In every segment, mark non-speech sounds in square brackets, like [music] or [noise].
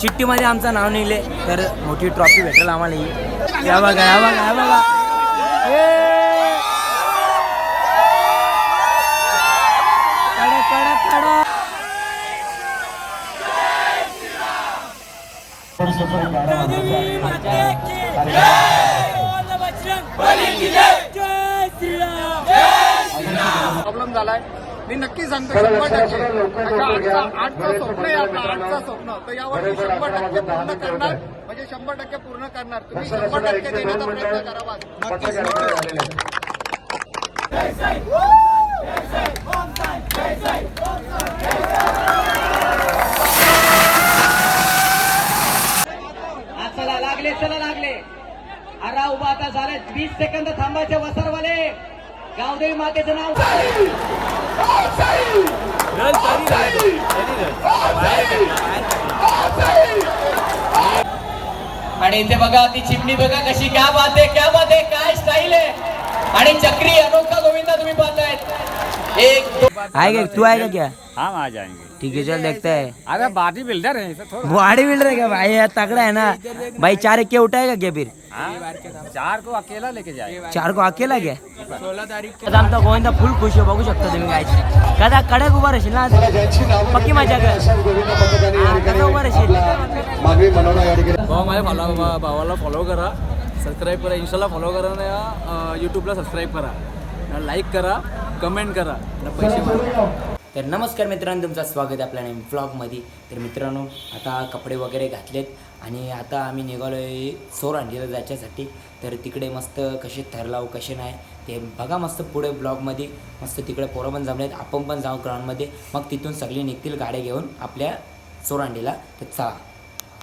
चिठ्ठीमध्ये आमचं नाव निघले तर मोठी ट्रॉफी भेटेल आम्हाला ही. या बघा या बघा या बघा. प्रॉब्लेम झालाय. मी नक्की सांगतो शंभर टक्के. आठचा स्वप्न आहे आता आठचा स्वप्न. तर यावर्षी शंभर टक्के पूर्ण करणार. म्हणजे शंभर टक्के पूर्ण करणार. तुम्ही शंभर टक्के देण्याचा प्रयत्न करावा चला लागले चला लागले. अरा उभा आता झाले. वीस सेकंद थांबायचे वसरवाले. गावदेवी मातेचं नाव आणि इथे बघा ती चिमणी बघा कशी क्या बात आहे क्या बात आहे काय स्टाईल आहे. आणि चक्री अनोखा गोविंदा तुम्ही पाहतायत. एक आहे तू आहे का क्या? हम आ जाएंगे। ठीक है चल देखते हैं। अरे बॉडी बिल्डर है इसे थोड़ा। बॉडी बिल्डर है क्या भाई यार तगड़ा है ना। भाई चार एक के उठाएगा क्या फिर? हाँ? चार को अकेला लेके जाएगा। चार को अकेला क्या? सोळा तारीख आमचा गोविंदा फुल खुश आहे बघू शकता तुम्ही काय कदा कडक उभा राहशील ना? पक्की मजा कर. हा, कसा उभा राहशील? माझ्या भाला भावाला फॉलो करा. सबस्क्राईब करा. इंस्टाला फॉलो करा आणि यूट्यूबला सबस्क्राईब करा. लाईक करा. कमेंट करा. पैसे तर नमस्कार मित्रांनो तुमचं स्वागत आहे आपल्या नवीन ब्लॉगमध्ये तर मित्रांनो आता कपडे वगैरे घातलेत आणि आता आम्ही निघालो आहे सोर जायच्यासाठी. तर तिकडे मस्त कसे ठरलाव कसे नाही ते बघा मस्त पुढे ब्लॉगमध्ये मस्त तिकडे पोरं पण जमलेत आपण पण जाऊ ग्राउंडमध्ये मग तिथून सगळी निघतील गाड्या घेऊन आपल्या सोरांडीला तर चला.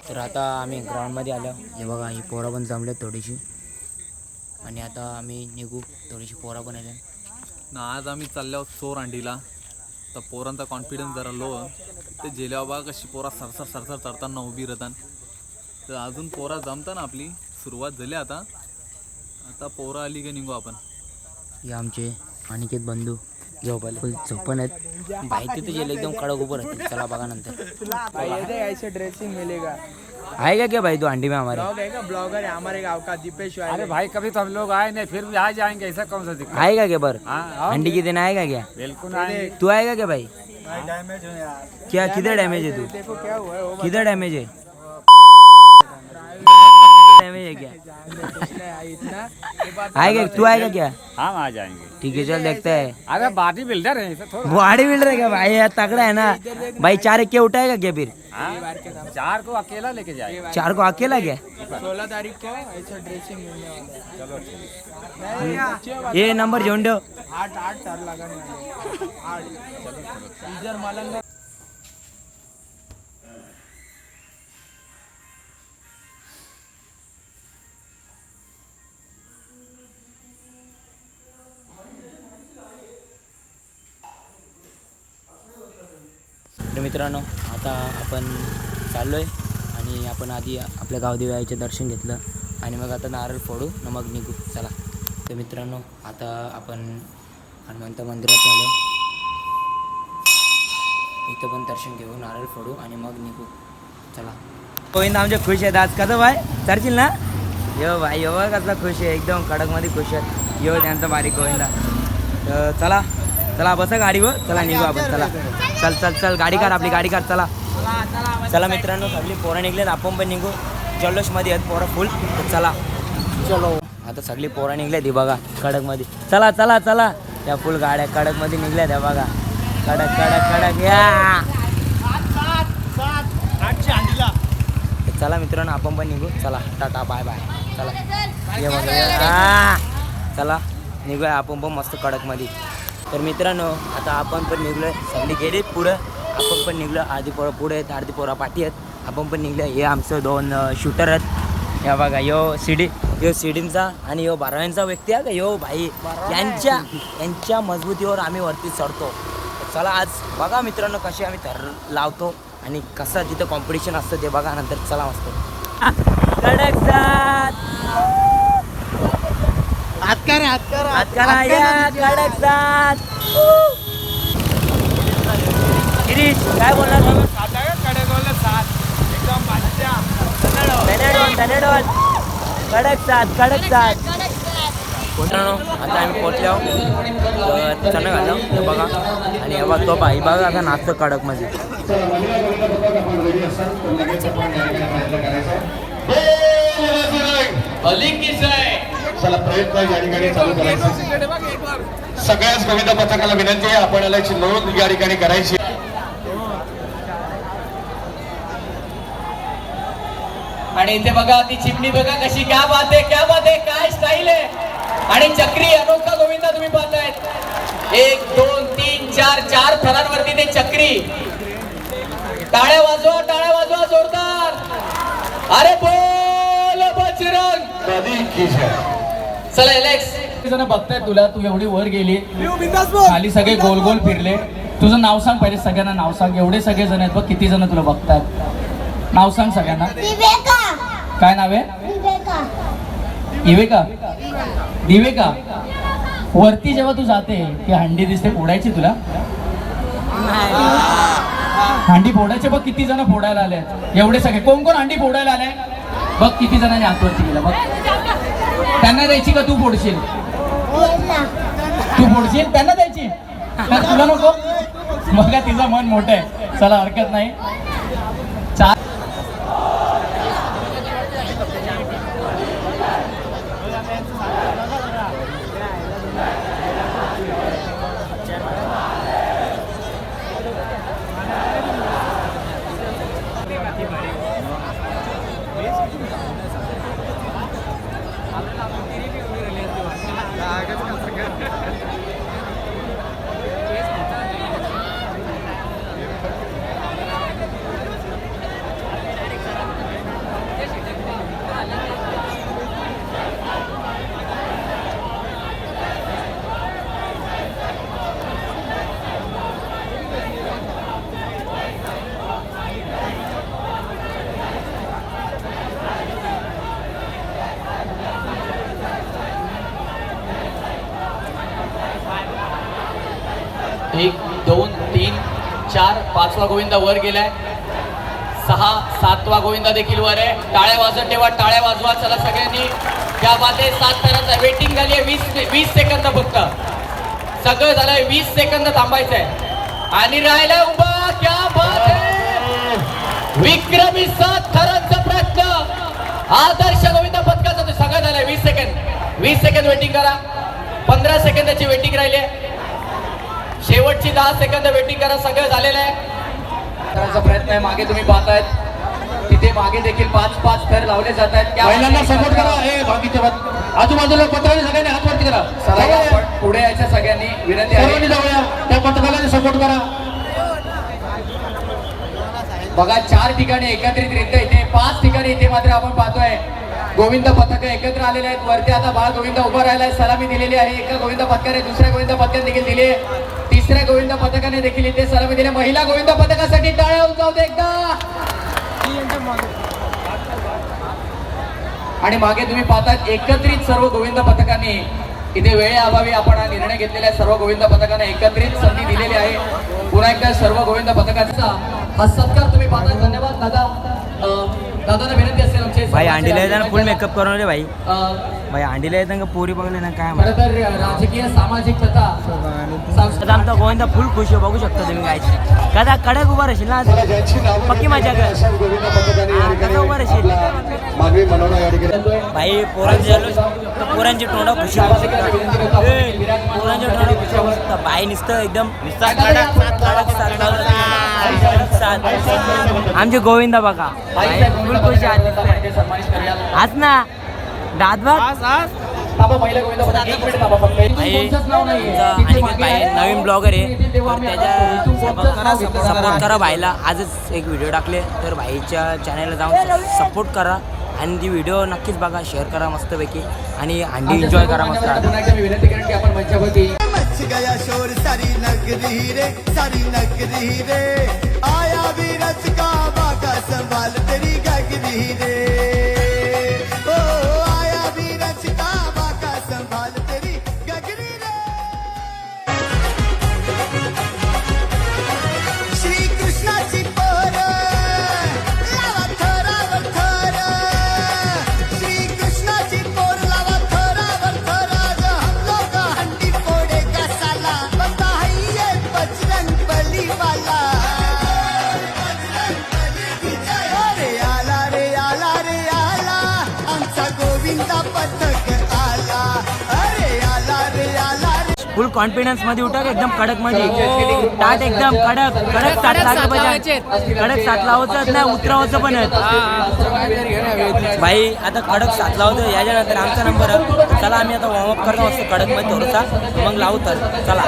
तर आता आम्ही ग्राउंडमध्ये आलो. हे बघा ही पोरं पण जमलेत थोडीशी. आणि आता आम्ही निघू थोडीशी पोरं पण आल्या ना आज आम्ही चाललो आहोत तर पोरांचा कॉन्फिडन्स जरा लो ते जेल्या बा कशी पोरा सरसर सरसर चढताना उभी राहतात. तर अजून पोरा जमताना आपली. सुरुवात झाली आता. आता पोरा आली की निघू आपण. हे आमचे अनिकेत बंधू. झोपायला. फुल झोपण आहेत. माहिती तर गेले एकदम कडक उभं राहतील. चला बघा नंतर. ऐसे ड्रेसिंग मिलेगा. का क्या भाई तू अंडी में हमारे? ब्लॉग है क्या ब्लॉगर है हमारे गांव का दीपेश अरे भाई कभी तो हम लोग आए नहीं फिर भी आ जाएंगे ऐसा कौन सा दिक्कत? का क्या हाँ आओ। अंडी के दिन आएगा क्या? बिल्कुल आएंगे। तू आएगा क्या भाई? क्या किधर डैमेज है तू? देखो क्या हुआ है वो किधर डैमेज है? डैमेज है क्या? [laughs] आएगा तू आएगा क्या? हम आ जाएँगे। ठीक है चल देखते हैं। अरे बॉडी बिल्डर है इसे बॉडी बिल्डर है क्या भाई? यार तगड़ा है ना। भाई चार एक के उठाएगा क्या फिर? हाँ? चार को अकेला लेके जाएगा। चार को अकेला क्या? सोलह तारीख को ऐसा ड्रेसिंग मिलने वाला नहीं, बात ये नंबर जोड़ दो। आठ आठ वाले आठ। इधर मलंगा मित्रांनो आता आपण चाललो आहे आणि आपण आधी आपल्या गावदेवी दर्शन घेतलं. आणि मग आता नारळ फोडू न मग निघू. चला. तर मित्रांनो आता आपण हनुमंत मंदिरात आलो. इथं पण दर्शन घेऊ नारळ फोडू आणि मग निघू. चला. गोविंद आमचे खुश आहेत आज कसं भाई? चालशील ना? यो भाई यो बघ कसला खुश आहे एकदम कडकमध्ये खुश आहेत यो त्यांचा बारीक गोविंदा. तर चला चला बसा गाडीवर. चला निघू आपण. चला. चल चल चल गाडी कार आपली गाडी कार चला. चला मित्रांनो सगळी पोरं निघलेत आपण पण निघू. जल्लोषमध्ये आहेत पोरं फुल तर चला. चलो. आता सगळी पोरं निघल्यात ही बघा कडकमध्ये. चला चला चला. त्या फुल गाड्या कडकमध्ये निघल्या त्या बघा. कडक कडक कडक या. चला मित्रांनो आपण पण निघू. चला टाटा बाय बाय चला. ये. चला. निघूया आपण पण मस्त कडकमध्ये. तर मित्रांनो आता आपण पण निघलोय. सगळी गेली पुढं. आपण पण निघलो. आधी पोरं पुढे आहेत अर्धी पोरं पाठी आहेत. आपण पण निघलो. हे आमचं दोन शूटर आहेत. या बघा यो सिडी यो सिडींचा आणि यो बाराव्यांचा व्यक्ती आहे का? यो भाई. यांच्या यांच्या मजबूतीवर आम्ही वरती चढतो. चला आज बघा मित्रांनो कसे आम्ही थर लावतो आणि कसं तिथं कॉम्पिटिशन असतं ते बघा. नंतर चला मस्त. [laughs] हात कर हात कर हात करा या कडक जात. गिरीश काय गोल सात एकदम तनेडोल कडक साथ कडक साथ मित्रांनो आता आम्ही पोचले तर चणं घाललो हे बघा. आणि हे बघा तो बाई बघा आता नाचतो कडकमध्ये किस आहे चला प्रयत्न या ठिकाणी चालू करायचा सगळ्याच कविता पथकाला विनंती आहे आपण याला याची नोंद या ठिकाणी करायची. आणि इथे बघा ती चिमणी बघा कशी क्या बात आहे क्या बात आहे काय स्टाईल आहे. आणि चक्री अनोखा गोविंदा तुम्ही पाहतायत. एक दोन तीन चार चार थरांवरती ते चक्री. टाळ्या वाजवा टाळ्या वाजवा जोरदार. अरे बोल बजरंग. चला एलेक्स जण बघतायत तुला तू एवढी वर गेली. खाली सगळे गोल गोल फिरले. तुझं नाव सांग पहिले सगळ्यांना नाव सांग. एवढे सगळे जण आहेत बघ किती जण तुला बघतात नाव सांग सगळ्यांना. काय नाव आहे? विवेका. दिवेका दिवेका वरती जेव्हा तू जाते ती हंडी दिसते फोडायची तुला? हंडी फोडायचे बघ किती जण फोडायला आले एवढे सगळे. कोण कोण हंडी फोडायला आले बघ किती जणांनी हातवरती गेला बघ. त्यांना द्यायची का तू फोडशील? तू फोडशील? त्यांना द्यायची. का तुला नको? बघा तिचं मन मोठं आहे. चला हरकत नाही. चार एक दोन तीन चार पाचवा गोविंदा वर गेलाय. सहा सातवा गोविंदा देखील वर आहे. टाळ्या वाजत ठेवा टाळ्या वाजवा. चला सगळ्यांनी. त्या बाते सात थराचा वेटिंग झाली आहे वीस वीस सेकंद फक्त. सगळं झालंय वीस सेकंद थांबायचंय. आणि राहिला उभा. क्या बात है विक्रमी सात थरांचा प्रयत्न. आदर्श गोविंदा पथकाचा तो सगळं झालंय वीस सेकंद. वीस सेकंद वेटिंग करा. पंधरा सेकंदाची वेटिंग राहिली आहे. शेवटची दहा सेकंद वेटिंग करा. सगळं झालेलं आहे. करायचा प्रयत्न आहे. मागे तुम्ही पाहतायत. तिथे मागे देखील पाच पाच थर लावले जात आहेत. महिलांना सपोर्ट करा. हे आजूबाजूला पत्राने सगळ्यांनी हात वरती करा. आपण पुढे यायच्या सगळ्यांनी विनंती आहे. जाऊया. त्या पत्रकारांनी सपोर्ट करा. बघा चार ठिकाणी एकत्रितरित्या इथे पाच ठिकाणी इथे मात्र आपण पाहतोय. गोविंद पथक एकत्र आलेले आहेत. वरती आता बाळ गोविंद उभा राहिलाय. सलामी दिलेली आहे. एका गोविंद पथकाने दुसऱ्या गोविंद पथकाने देखील दिली आहे. तिसऱ्या गोविंद पथकाने देखील इथे सलामी दिली महिला गोविंद पथकासाठी टाळ्या उंचावू दे एकदा. आणि मागे तुम्ही पाहतात एकत्रित सर्व गोविंद पथकांनी इथे वेळेअभावी आपण हा निर्णय घेतलेला आहे. सर्व गोविंद पथकांना एकत्रित संधी दिलेली आहे. पुन्हा एकदा सर्व गोविंद पथकांचा हा सत्कार तुम्ही पाहता. धन्यवाद दादा. अं, दादांना विनंती असेल आमचे भाई अंडीला फुल मेकअप करून रे भाई. भाई अंडीला येताना पूरी बघले ना काय खरं तर राजकीय सामाजिक तथा सांस्कृतिक आता आमचा गोविंदा फुल खुश आहे बघू शकता तुम्ही काय कदा कडक उभा राहशील ना पक्की मजा कर. अशाच गोविंद पथकाने या ठिकाणी कसं उभं राहशील? भाई पोरांचे झालो. पोरांची तोंड खुशी पोरांचे तोंड खुशी भाई नुसतं एकदम आमचे गोविंदा बघा. फुल खुश आज ना बघ. नवीन ब्लॉगर आहे. तर त्याच्या सपोर्ट. करा भाईला आजच एक व्हिडिओ टाकले. तर भाईच्या चॅनलला जाऊन सपोर्ट करा. आणि ती व्हिडिओ नक्कीच बघा शेअर करा मस्तपैकी. आणि अंडी आमच्या एन्जॉय करा मस्त मान्यवरांना कॉन्फिडन्समध्ये उठा का एकदम कडकमध्ये टाट एकदम कडक कडक साथ लागलं पाहिजे कडक साथ लावायचं नाही उतरावायचं पण आहे. भाई आता कडक साथ लावतो याच्यानंतर आमचा नंबर. चला आम्ही आता वॉर्मअप करतो असतो कडकमध्ये थोडासा. मग लावू तर. चला.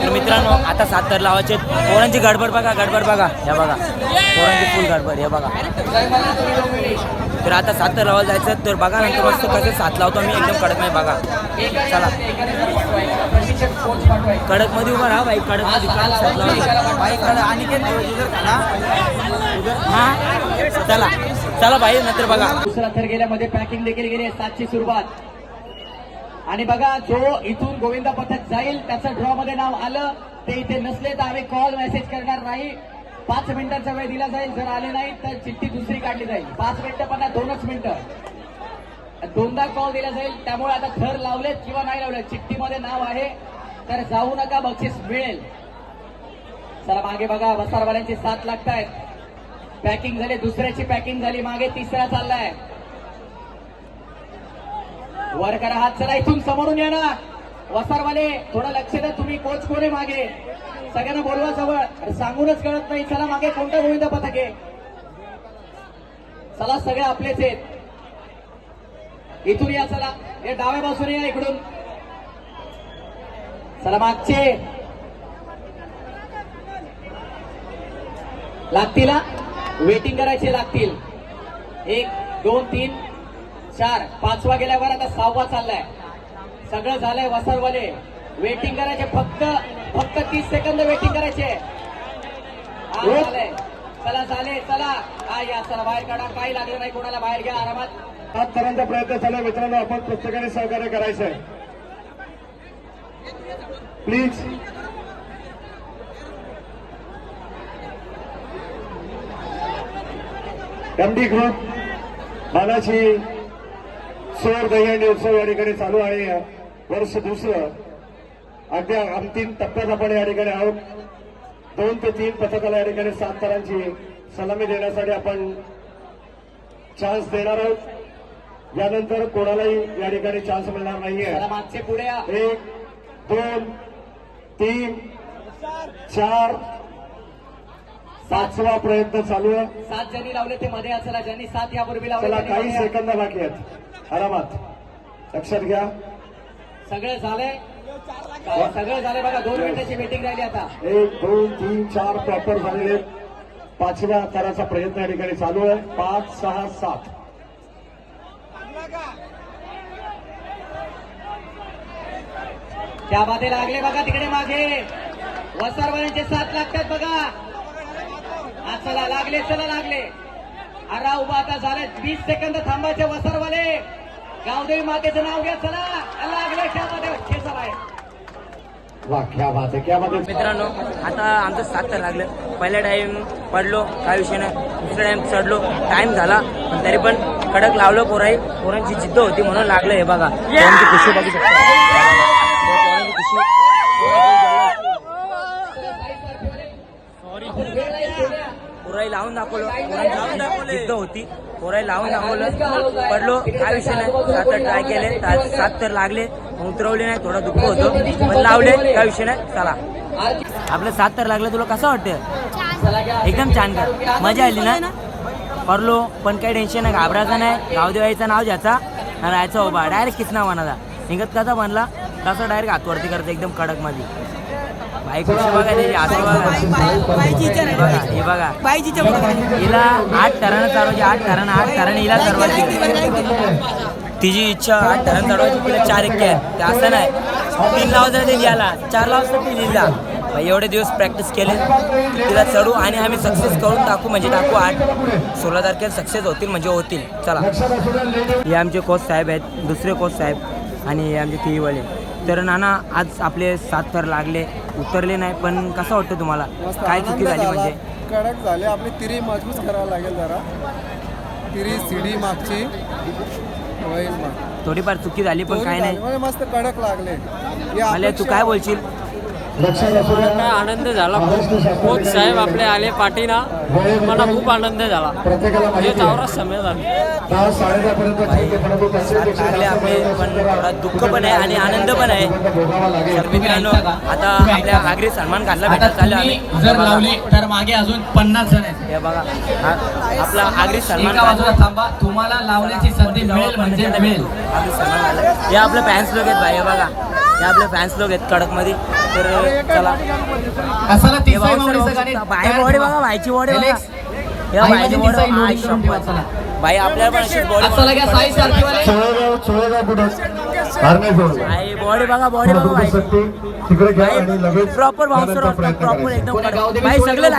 तर मित्रांनो आता सात तर लावायचे. पोरांची गडबड बघा गडबड बघा. हे बघा. पोरांची फुल गडबड हे बघा. तर आता सात तर लावायला जायचं. तर बघा नंतर मस्त कसं साथ लावतो मी एकदम कडकमध्ये बघा. चला. कडकमध्ये उभा राहा बाई कडकमध्ये कडक साथ बाई कडक आणि चला. चला. बाई नंतर बघा. दुसरा थर गेल्यामध्ये पॅकिंग देखील गेली सातची सुरुवात. आणि बघा जो इथून गोविंदा पथक जाईल त्याचं ड्रॉ मध्ये नाव आलं. ते इथे नसले तर आम्ही कॉल मेसेज करणार नाही. पाच मिनिटांचा वेळ दिला जाईल जर आले नाही तर चिठ्ठी दुसरी काढली जाईल. पाच मिनिटं पण दोनच मिनिटं. दोनदा कॉल दिला जाईल. त्यामुळे आता थर लावलेत किंवा नाही लावलेत. चिठ्ठीमध्ये नाव आहे. तर जाऊ नका बक्षीस मिळेल. चला मागे बघा. वसारवाल्यांची साथ लागतायत. पॅकिंग झाली. दुसऱ्याची पॅकिंग झाली. मागे तिसरा चाललाय. वर करा हात. चला इथून समोरून या ना. वसारवाले थोडं लक्ष द्या. तुम्ही कोच कोणे मागे? सगळ्यांना बोलवा जवळ. सांगूनच कळत नाही. चला मागे कोणतं गोविंद पथके चला सगळे आपलेच आहेत. इथून या चला. हे डाव्या बाजूने या इकडून. चला मागचे. लागतील? वेटिंग करायचे लागतील. एक दोन तीन चार. पाचवा गेल्यावर आता सहावा चाललाय. सगळं झालंय वसरवाले. वेटिंग करायचे फक्त फक्त तीस सेकंद वेटिंग करायचे. चला झाले चला. हा या चला बाहेर काढा. काही लागलं नाही कोणाला बाहेर घ्या आरामात. आजपर्यंत प्रयत्न चालू मित्रांनो आपण प्रत्येकाने सहकार्य करायचं आहे. प्लीज एमडी ग्रुप बालाजी सोर दहीहंडी उत्सव या ठिकाणी चालू आहे. वर्ष दुसरं. अगदी अंतिम टप्प्यात आपण या ठिकाणी आहोत. दोन ते तीन पथकाला या ठिकाणी सात तरांची सलामी देण्यासाठी आपण चान्स देणार आहोत. यानंतर कोणालाही या ठिकाणी चान्स मिळणार नाहीये. मागचे पुढे एक दोन तीन चार. पाचवा प्रयत्न चालू आहे. सात ज्यांनी लावले ते मध्ये चला ज्यांनी सात यापूर्वी लावले काही. सेकंद बाकी आहेत. आरामात. लक्षात घ्या. सगळं झालंय काय? सगळं झालंय बघा दोन मिनिटाची वेटिंग राहिली आता. एक दोन तीन चार प्रॉपर झालेले. पाचव्या तराचा प्रयत्न या ठिकाणी चालू आहे. पाच सहा सात. त्या मागे लागले बघा तिकडे मागे. वसारवाल्यांचे साथ लागतात बघा. हा चला लागले चला लागले. अरा उभा आता झाले. वीस सेकंद थांबायचे वसारवाले. गावदेवी मातेचं नाव घ्या चला. लागले त्यामध्ये खेचा क्या क्या आहे. मित्रांनो आता आमचं सात तर लागलं. पहिल्या टाइम पडलो काय विषय नाही. दुसऱ्या टाइम चढलो. टाइम झाला पण तरी पण कडक लावलं पोराई. पोरांची जिद्द होती म्हणून लागलं हे बघा. पोरांची खुशी बघू शकता. पोरांची खुशी पोराई लावून दाखवलं. पोरांची जिद्द होती. पोराई लावून दाखवलं. पडलो. काय विषय नाही. सात तर ट्राय केले? सात तर लागले. उतरवले नाही. थोडं दुःख होतं. पण लावले. काय विषय नाही. चला. आपलं सात तर लागलं. तुला कसं वाटतं? एकदम छान कर. मजा आली ना? परलो पण काही टेन्शन नाही घाबरायचं नाही. गावदेवाईचं नाव ज्याचा राहायचं उभा. डायरेक्ट किसना बनाचा निघत कसा बनला? तसं डायरेक्ट हातवरती करतो एकदम कडकमध्ये बाई खुशी बघा त्याची असं बघा. हे बघा. हिला आठ टरानं चालवायची आठ टरानं आठ टरानं हिला चालवायची. तिची इच्छा आठ टरानं चालवायची तिला चार एक असं नाही. तीन लावायचं ते याला. चार लावायचं ती लिहिला एवढे दिवस प्रॅक्टिस केले. तिला चढू आणि आम्ही सक्सेस करून टाकू म्हणजे टाकू आठ. सोळा तारखेला सक्सेस होतील म्हणजे होतील. चला. हे आमचे कोच साहेब आहेत दुसरे कोच साहेब आणि हे आमचे टीव्हीवाले तर नाना आज आपले सात थर लागले उतरले नाही पण कसं वाटतं तुम्हाला? काय चुकी झाली म्हणजे? कडक झाले. आपली तिरी मजबूत करावं लागेल जरा. तिरी सिडी मागची. होईल मग थोडीफार चुकी झाली पण काय नाही. म्हणजे मस्त कडक लागले. मला तू काय बोलशील? आनंद झाला. कोच साहेब आपले आले पाठीना. मला खूप आनंद झाला. प्रत्येकाला हे माहिती आहे. चौरस समय झाला. आपले पण. थोडा दुःख पण आहे आणि आनंद पण आहे. तर मित्रांनो आता आपल्या घागरी सलमान खानला आता भेटायला चालू आम्ही जर. लावले तर मागे अजून पन्नास जण आहेत. हे बघा. आपला आगरी बाजूला थांबा. तुम्हाला लावण्याची संधी मिळेल म्हणजे मिळेल. आगरी सलमान खान हे आपले फॅन्स लोक आहेत भाई हे बघा. हे आपले फॅन्स लोक आहेत कडकमध्ये तर चला. असाला तिसरा मावळीचं गाणे भाई बॉडी बघा भाईची बॉडी बघा. भाईची बॉडी. भाई आपल्याला पण बॉडी असाला साई कुठं? आर्मी जोड भाई बॉडी बघा बॉडी बघा भाई तिकडे घ्या आणि लगेच प्रॉपर बाउन्सर प्रॉपर. एकदम कडक. भाई सगळे ना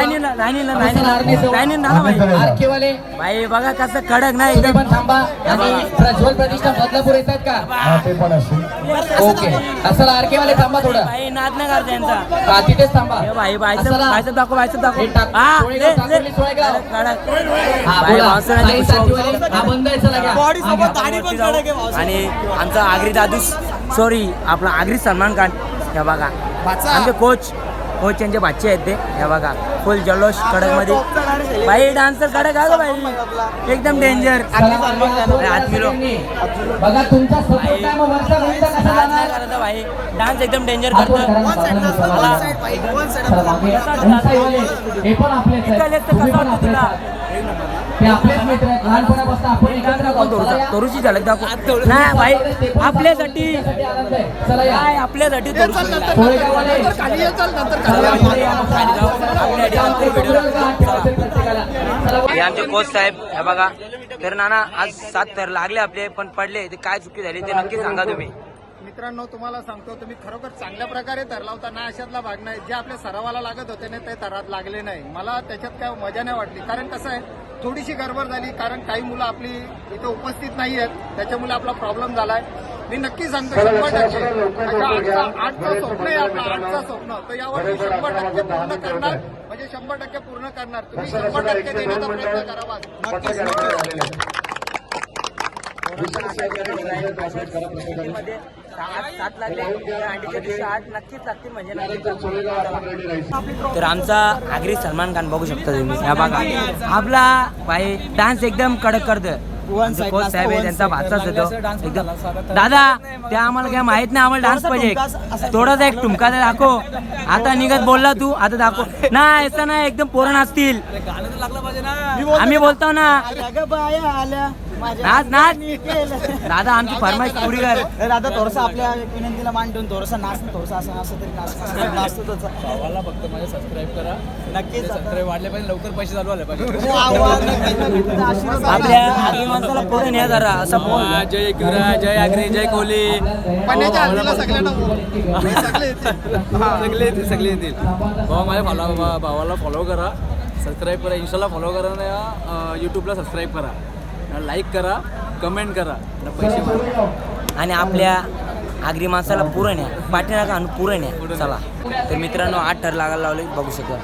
भाई बघा कसं कडक एकदम. थांबा. आणि प्रज्वल प्रतिष्ठा बदलापूर येतात का? ते पण असेल. ओके. असाला आरकेवाले थांबा थोडं. भाई नाद नाही करता यांचा हा, तिथेच थांबा. भाई बायचं असाला- बायचं दाखव बायचं दाखव. हे हा. कडक. हा भाई, हा बंद. आणि आमचा आगरी दादू सॉरी आपला आगरी सलमान खान. हे बघा. आमचे कोच कोच यांचे बाच्चे आहेत ते. हे बघा. फुल जल्लोष कडकमध्ये भाई डान्सर कडक आहे भाई एकदम डेंजर भाई डान्स एकदम डेंजर करतो. हे तुला? तोरूचा झलक दाखव. नाही भाई पण आपल्यासाठी त्यासाठी आनंद आहे. चला या. काय आपल्यासाठी हे आमचे कोच साहेब हे बघा. तर नाना आज सात तर लागले आपले पण पडले. ते काय चुकी झाली ते नक्की सांगा तुम्ही. मित्रांनो तुम्हाला सांगतो तुम्ही खरोखर चांगल्या प्रकारे तरला होता. ना अशातला भाग नाही. जे आपल्या सरावाला लागत होते ना ते तरात लागले नाही. मला त्याच्यात काय मजा नाही वाटली. कारण कसं आहे थोडीशी गडबड झाली कारण काही मुलं आपली इथे उपस्थित नाही आहेत त्याच्यामुळे आपला प्रॉब्लेम झालाय. मी नक्की सांगतो शंभर टक्के. आजचा आजचं स्वप्न आहे आपलं आजचं स्वप्न. तर यावर मी शंभर टक्के पूर्ण करणार. म्हणजे शंभर टक्के पूर्ण करणार. तुम्ही शंभर टक्के देण्याचा प्रयत्न करावा. तर आमचा आगरी सलमान खान बघू शकता तुम्ही. या बघा. आपला भाई डान्स एकदम कडक करतोय. साहेब आहे त्यांचा भाचाच होतो एकदम दादा ते आम्हाला काय माहीत नाही आम्हाला डान्स पाहिजे. थोडासा एक टुमका तर दाखव. आता निघत बोलला तू आता दाखव. नाही असं नाही एकदम पोरण असतील. आम्ही बोलतो ना. नाच नाच. दादा आमची फरमाईश पुरी कर. दादा थोडस आपल्या विनंतीला मान ठेवून थोडस नाच थोडस असं असं तरी नाच नाचतो तसं. भावाला फक्त माझे सबस्क्राईब करा. नक्कीच सबस्क्राईब वाढले पाहिजे लवकर पैसे चालू आले पाहिजे. हो, आपल्या आगरी माणसाला पुढे न्या जरा असं बोल. जय एकविरा जय आग्रे जय कोहली. सगळे येतील. सगळे येतील सगळे येतील. भावा माझ्या फॉलो भावाला फॉलो करा. सबस्क्राईब करा. इंस्टाला फॉलो करा आणि यूट्यूबला सबस्क्राईब करा. लाईक करा कमेंट करा आणि पैसे मारा आणि आपल्या आगरी माणसाला पुरण आहे पाठीनाका आणि पुरण आहे चला. तर मित्रांनो आठ ठर लागायला लावले बघू शकता.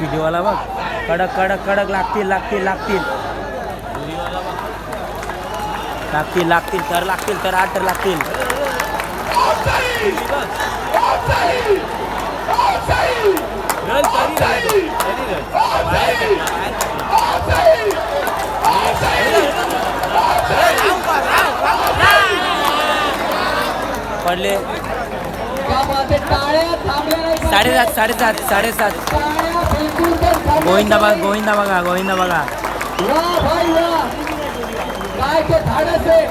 शिडीवाला बघ. कडक कडक कडक लागतील लागतील लागतील. लागतील लागतील तर लागतील तर आठ तर लागतील. पडले. साडेसात साडेसात साडेसात. गोविंदा बघा. गोविंदा बघा गोविंदा बघा. वाह भाई वाह काय ते धाडस आहे.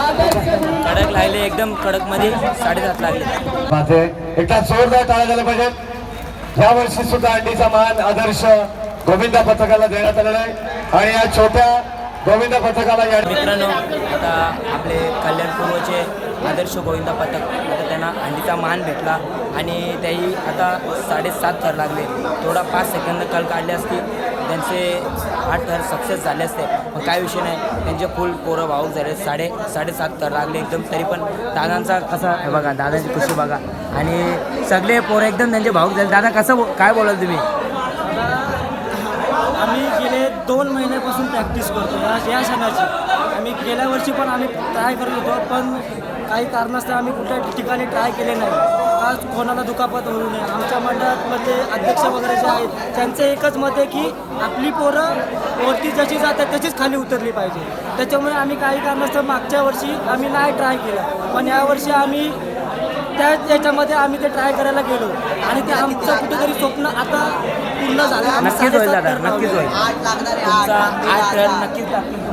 आदर्श गुरु. कडक लागले एकदम कडकमध्ये साडेसात लागले. माझे एकदा जोरदार टाळ्या झाल्या पाहिजेत. या वर्षी सुद्धा अंडीचा मान आदर्श गोविंदा पथकाला देण्यात आलेला आहे. आणि या छोट्या गोविंदा पथकाला या मित्रांनो आता आपले कल्याणपूर्वचे आदर्श गोविंदा पथक आता त्यांना अंडीचा मान भेटला आणि त्याही आता साडेसात थर लागले. थोडा पाच सेकंद कल काढले असतील. त्यांचे आठ थर सक्सेस झाले असते. पण काय विषय नाही. त्यांचे फुल पोरं भाऊक झाले. साडे साडेसात थर लागले एकदम. तरी पण दादांचा कसा बघा. दादाची खुशी बघा. आणि सगळे पोरं एकदम त्यांचे भाऊक झाले. दादा कसं बो- काय बोलाल तुम्ही? आम्ही गेले दोन महिन्यापासून प्रॅक्टिस करतो या सणाची. आम्ही गेल्या वर्षी पण आम्ही ट्राय करत होतो पण काही कारणास्तव आम्ही कुठल्या ठिकाणी ट्राय केले नाही. आज कोणाला दुखापत होऊ नये. आमच्या मंडळातमध्ये अध्यक्ष वगैरे जे आहेत त्यांचं एकच मत आहे की आपली पोरं वरती जशी जातात तशीच खाली उतरली पाहिजे. त्याच्यामुळे आम्ही काही कारणास्तव मागच्या वर्षी आम्ही नाही ट्राय केलं. पण यावर्षी आम्ही त्या याच्यामध्ये आम्ही ते ट्राय करायला गेलो. आणि ते आमचं कुठेतरी स्वप्न आता पूर्ण झालं. नक्कीच होईल दादा नक्कीच. होईल. आठ रन नक्कीच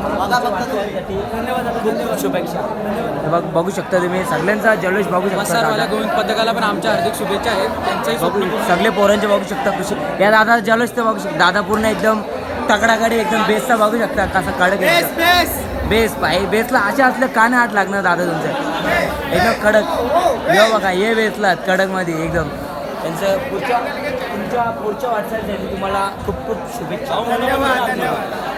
खूप शुभेच्छा. हे बघ बघू शकता तुम्ही. सगळ्यांचा जल्लोष बघू शकता. गोविंद पथकाला पण आमच्या हार्दिक शुभेच्छा आहेत. त्यांच्याही बघू सगळे पोरांचे बघू शकता खुशी. या दादा जल्लोष तर बघू शकता. दादा पूर्ण एकदम तगडाकडे एकदम बेसचा बघू शकता. कसा कडक. बेस भाई. बेसला अशा असल्या का नाही हात लागणार दादा तुमचं. एकदम कडक. यो बघा ये बेसला कडकमध्ये एकदम. त्यांचं पुढच्या तुमच्या पुढच्या वाटचालीसाठी तुम्हाला खूप खूप शुभेच्छा.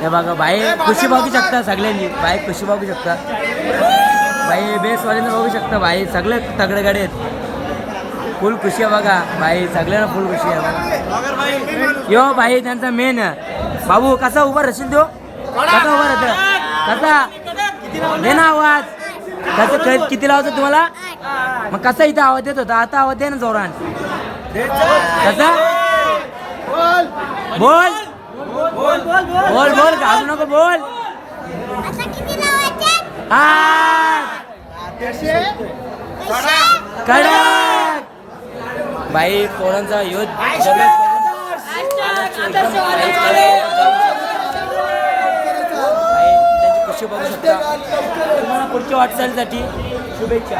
हे बघा भाई खुशी बघू शकता सगळ्यांनी. भाई खुशी बघू शकता. भाई बेसवाल्यांना बघू शकता. भाई सगळे तगडे गाडी आहेत. फुल खुशी आहे बघा. भाई सगळ्यांना फुल खुशी आहे यो भाई त्यांचा मेन बाबू कसा उभा राहशील तो? कसा उभा राहतो? कसा? दे ना आवाज. कसं किती लावतो तुम्हाला? मग कसा इथं आवाज देत होता? आता आवाज दे ना जोरान कसा? बोल. बोल. बोल घाबरू नको बोल. कडक. बाई पोरांचा भाई त्यांची खुशी बघू शकता. तुम्हाला पुढच्या वाटचालीसाठी शुभेच्छा.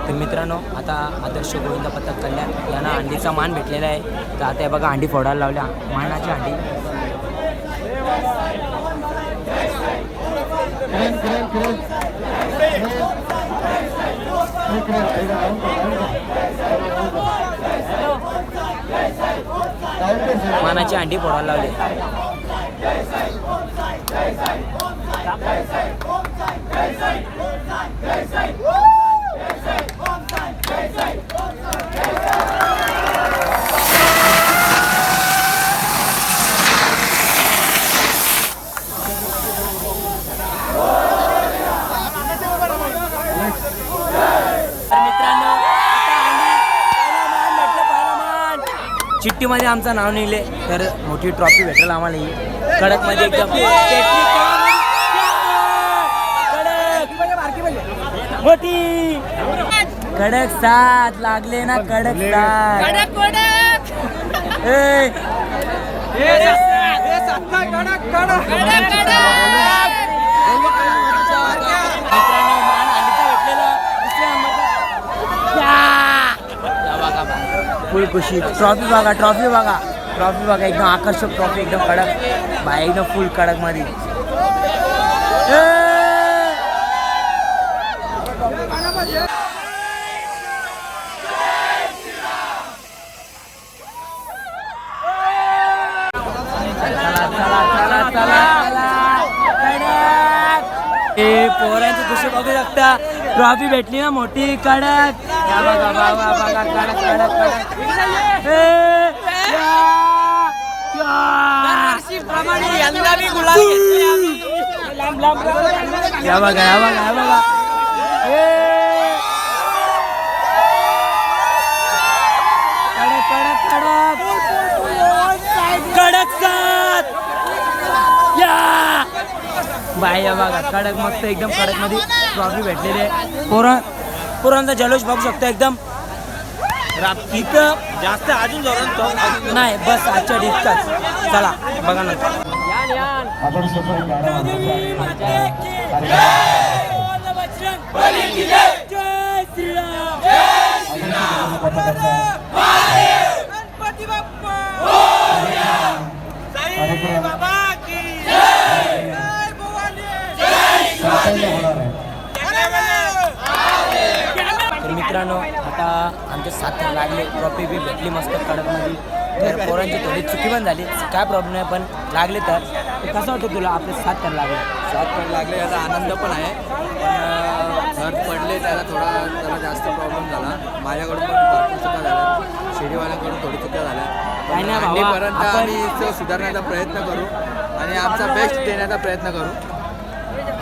तर मित्रांनो आता आदर्श गोविंद पथक कल्याण यांना अंडीचा मान भेटलेला आहे तर आता हे बघा अंडी फोडायला लावल्या. मानाची अंडी. मानाची अंडी फोडायला लावली. चिठ्ठीमध्ये आमचं नाव निघले. तर मोठी ट्रॉफी भेटेल आम्हाला ही कडकमध्ये एकदम कडक! मोठी! कडक साथ लागले ना कडक साथ. ए. मित्रांनो, मान अंडीचा भेटलेला. दुसऱ्या नंबरचा. या बघा फुल खुशी। ट्रॉफी बघा ट्रॉफी बघा ट्रॉफी बघा एकदम आकर्षक ट्रॉफी एकदम कडक। बाय एकदम फुल कडकमध्ये ए! पोरांची खुशी बघू शकता. ट्रॉफी भेटली ना मोठी कडक. या बघा बघा बघा कडक कडक कडक. या, या. या बघा या बघा. या बघा कडक कडक कडक. कडक साथ या. बाय बघा कडक मस्त एकदम कडकमध्ये ट्रॉफी भेटलेली आहे. पोरा पोरांचा जलोष बघू शकतो एकदम. इथं जास्त अजून जोरात नाही बस आजच्या डिस्कच चला बघा नंतर. आपण सफर बारा होणार आहे तर मित्रांनो आता आमचे सात थर लागले ट्रॉफी बी भेटली मस्त कडकमध्ये. तर पोरांची थोडी चुकी पण झाली. काय प्रॉब्लेम नाही पण लागले तर. तर कसं वाटतं तुला? आपले सात थर लागले. सात पड लागले याचा आनंद पण आहे. पण घर पडले त्याला थोडा त्याला जास्त प्रॉब्लेम झाला. माझ्याकडून पण भरपूर चुका झाल्या. शेडीवाल्यांकडून थोडी चुका झाल्या. काही नाही आम्ही सुधारण्याचा प्रयत्न करू आणि आमचा बेस्ट देण्याचा प्रयत्न करू.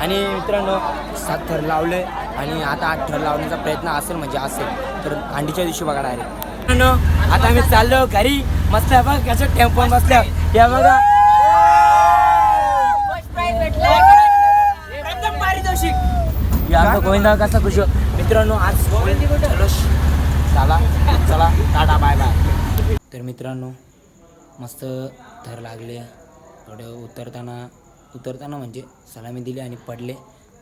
आणि मित्रांनो सात थर लावले. आणि आता आठ थर लावण्याचा प्रयत्न असेल म्हणजे असेल. तर अंडीच्या दिवशी बघा डायरेक्ट आता आम्ही चाललो घरी. मस्त आहे बघ याच्या टेम्पोन बसल्या या बघा. गोविंदा कसा खुश. मित्रांनो आज चलो चला चला टाटा बाय बाय तर मित्रांनो मस्त थर लागले. थोडं उतरताना उतरताना म्हणजे सलामी दिली आणि पडले.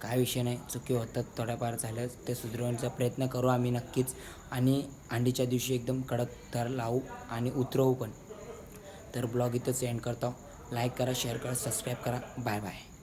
काय विषय नाही. चुकी होतात थोड्याफार झाल्यास ते सुधरवण्याचा प्रयत्न करू आम्ही नक्कीच. आणि अंडीच्या दिवशी एकदम कडक थर लावू आणि उतरवू पण. तर ब्लॉग इथंच एंड करतो. लाईक करा शेअर करा सबस्क्राईब करा. Bye bye